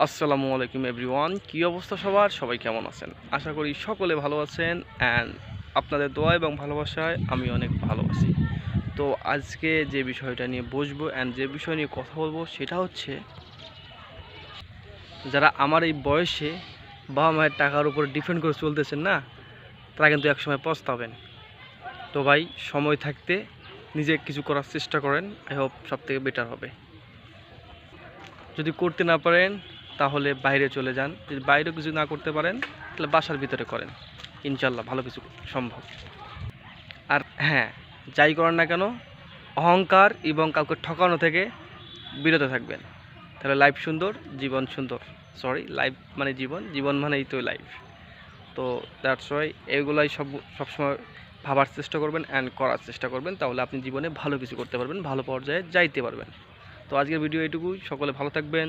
আসসালামু আলাইকুম এভরিওয়ান, কী অবস্থা সবার? সবাই কেমন আছেন? আশা করি সকলে ভালো আছেন অ্যান্ড আপনাদের দোয়া এবং ভালোবাসায় আমি অনেক ভালো আছি। তো আজকে যে বিষয়টা নিয়ে বসবো অ্যান্ড যে বিষয় নিয়ে কথা বলব সেটা হচ্ছে, যারা আমার এই বয়সে বাবা মায়ের টাকার উপর ডিপেন্ড করে চলতেছেন না, তারা কিন্তু একসময় পস্তাবেন। তো ভাই, সময় থাকতে নিজে কিছু করার চেষ্টা করেন আই হোপ সব থেকে বেটার হবে। যদি করতে না পারেন তাহলে বাইরে চলে যান। যদি বাইরে কিছু না করতে পারেন, তাহলে বাসার ভিতরে করেন। ইনশাল্লাহ ভালো কিছু সম্ভব। আর হ্যাঁ যাই করেন না কেন, অহংকার এবং কাউকে ঠকানো থেকে বিরত থাকবেন। তাহলে লাইফ সুন্দর, জীবন সুন্দর। সরি লাইফ মানে জীবন জীবন মানেই তো লাইফ তো দ্যাটস ওয়াই এগুলাই সব, সবসময় ভাবার চেষ্টা করবেন অ্যান্ড করার চেষ্টা করবেন। তাহলে আপনি জীবনে ভালো কিছু করতে পারবেন, ভালো পর্যায়ে যাইতে পারবেন। তো আজকের ভিডিও এটুকুই সকলে ভালো থাকবেন।